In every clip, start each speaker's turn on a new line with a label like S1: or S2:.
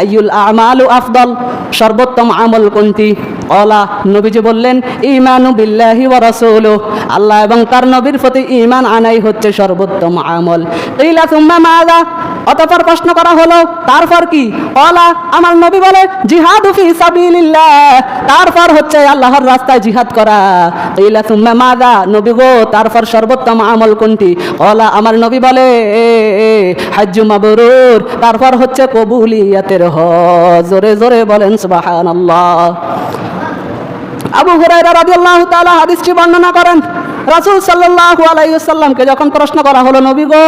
S1: আইয়ুল আমালু আফদল? সর্বোত্তম আমল কোনটি? অলা নবীজি বললেন ইমানু বিল্লাহি ওয়া রাসূলু। আল্লাহ এবং তার নবীর প্রতি ঈমান আনাই হচ্ছে সর্বোত্তম আমল। ইলা সুম্মা মাযা? অতঃপর প্রশ্ন করা হলো, তারপর কি? অলা আমার নবী বলে, জিহাদ ফি সাবিলিল্লাহ। তারপর হচ্ছে আল্লাহর রাস্তায় জিহাদ করা। ইলা সুম্মা মাযা নবী গো, তারপর সর্বোত্তম আমল কোনটি? অলা আমার নবী বলে হাজ্জু মাবরুর। তারপর হচ্ছে কবুলিয়াতের হজ। জোরে জোরে বলেন, সুবহানাল্লাহ। আবু হুরায়রা রাদিয়াল্লাহু তাআলা হাদিসটি বর্ণনা করেন, রাসূল সাল্লাল্লাহু আলাইহি ওয়াসাল্লামকে যখন প্রশ্ন করা হলো, নবী গো,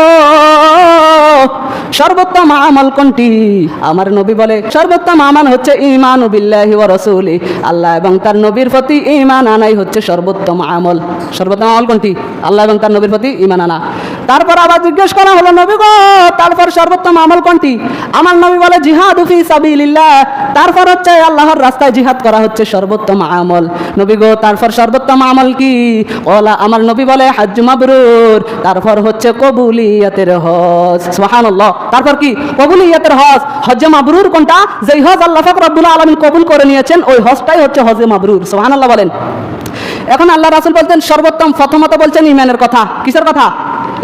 S1: সর্বোত্তম আমল কোনটি? আমার নবী বলে, সর্বোত্তম আমল হচ্ছে ঈমান বিল্লাহি ওয়া রাসূলি। আল্লাহ এবং তার নবীর প্রতি ঈমান আনাই হচ্ছে সর্বোত্তম আমল। সর্বোত্তম আমল কোনটি? আল্লাহ এবং তার নবীর প্রতি ঈমান আনা। তারপর আবার জিজ্ঞেস করা হলো, নবী গো, তারপর সর্বোত্তম আমল কোনটি? আমার নবী বলে, জিহাদ ফি সাবিলিল্লাহ। তারপর হচ্ছে আল্লাহর রাস্তায় জিহাদ করা হচ্ছে সর্বোত্তম আমল। নবী গো, তারপর সর্বোত্তম আমল কি? ওলা, আমার নবী বলে মাবরুর। তারপর হচ্ছে কবুলিয়াতের হজ। সুবহানাল্লাহ। তারপর কি? কবুলিয়াতের হজ। হজ মাবরুর কোনটা? যেই হজ আল্লাহ পাক রব্বুল আলামিন কবুল করে নিয়েছেন, ওই হজটাই হচ্ছে হজে মাবরুর। সুবহানাল্লাহ বলেন। এখন আল্লাহ রাসূল বলতেন, সর্বোত্তম প্রথমত বলছেন ইমানের কথা। কিসের কথা?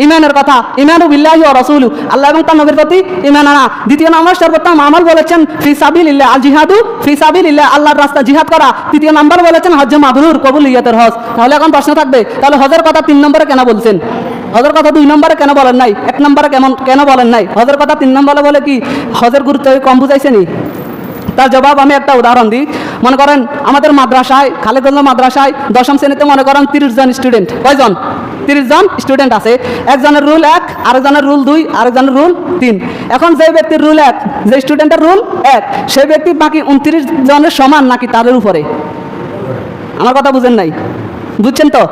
S1: ইমানের কথা, ইমানু বিল্লাহি ও রসুলু। আল্লাহ এবং তার নবীর প্রতি ইমান আনা। দ্বিতীয় নম্বর সর্বোত্তম আমল বলেছেন, ফি সাবিলিল্লাহ, আল জিহাদু, ফি সাবিলিল্লাহ, আল্লাহর রাস্তা জিহাদ করা। তৃতীয় নম্বর বলেছেন, হজ্জ মাবরুর কবুল ইয়াতের হজ। তাহলে এখন প্রশ্ন থাকবে, তাহলে হজের কথা তিন নম্বরে কেন বলছেন? হজের কথা দুই নম্বরে কেন বলেন নাই? এক নম্বরে কেমন, কেন বলেন নাই? হজের কথা তিন নম্বরে বলে কি? হজের গুরুত্ব কম বুঝাইছেনি? তার জবাব আমি একটা উদাহরণ দিই। মনে করেন আমাদের মাদ্রাসায় খালেদগঞ্জ মাদ্রাসায় দশম শ্রেণীতে মনে করেন তিরিশ জন স্টুডেন্ট কয়জন? তিরিশ জন স্টুডেন্ট আছে। একজনের রুল এক, আরেকজনের রুল দুই, আরেকজনের রুল তিন। এখন যে ব্যক্তির রুল এক যে স্টুডেন্টের রুল এক, সেই ব্যক্তি বাকি উনত্রিশ জনের সমান নাকি তাদের উপরে? আমার কথা বুঝেন নাই। বুঝছেন তো?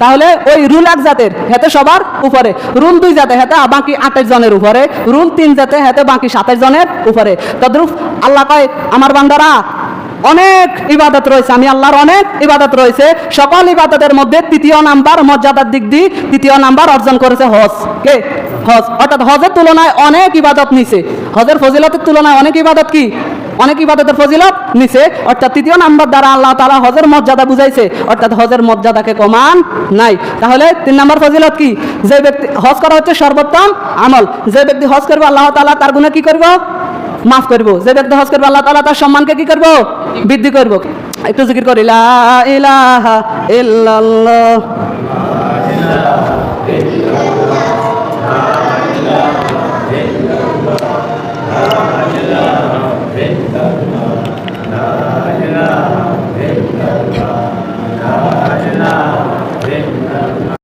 S1: তাহলে ওই রুল এক জাতের হেতে সবার উপরে রুল দুই জাতে হেতে বাকি আঠাশ জনের উপরে রুল তিন জাতে হেতে বাকি সাতাশ জনের উপরে। তদ্রুপ আল্লাহ কয়, আমার বান্দারা অনেক ইবাদত রয়েছে। আমি আল্লাহর অনেক ইবাদত রয়েছে। সকল ইবাদতের মধ্যে তৃতীয় নাম্বার মর্যাদার দিক দিয়ে তৃতীয় নাম্বার অর্জন করেছে হজ। কে? হজ। অর্থাৎ হজের তুলনায় অনেক ইবাদত নিছে। হজের ফজিলতের তুলনায় অনেক ইবাদত কি? অনেক ইবাদতের ফজিলত নিছে। অর্থাৎ তৃতীয় নাম্বার দ্বারা আল্লাহ তালা হজের মর্যাদা বুঝাইছে। অর্থাৎ হজের মর্যাদাকে কমান নাই। তাহলে তিন নম্বর ফজিলত কি? যে ব্যক্তি হজ করা হচ্ছে সর্বোত্তম আমল। যে ব্যক্তি হজ করবে, আল্লাহ তালা তার গুণে কি করব? মাফ করব। যে ব্যক্তি হজ করব, আল্লাহ তালা তার সম্মানকে কি করব? বৃদ্ধি করব। একটু জিকির করি ইলাহা ইল্লাল্লাহ।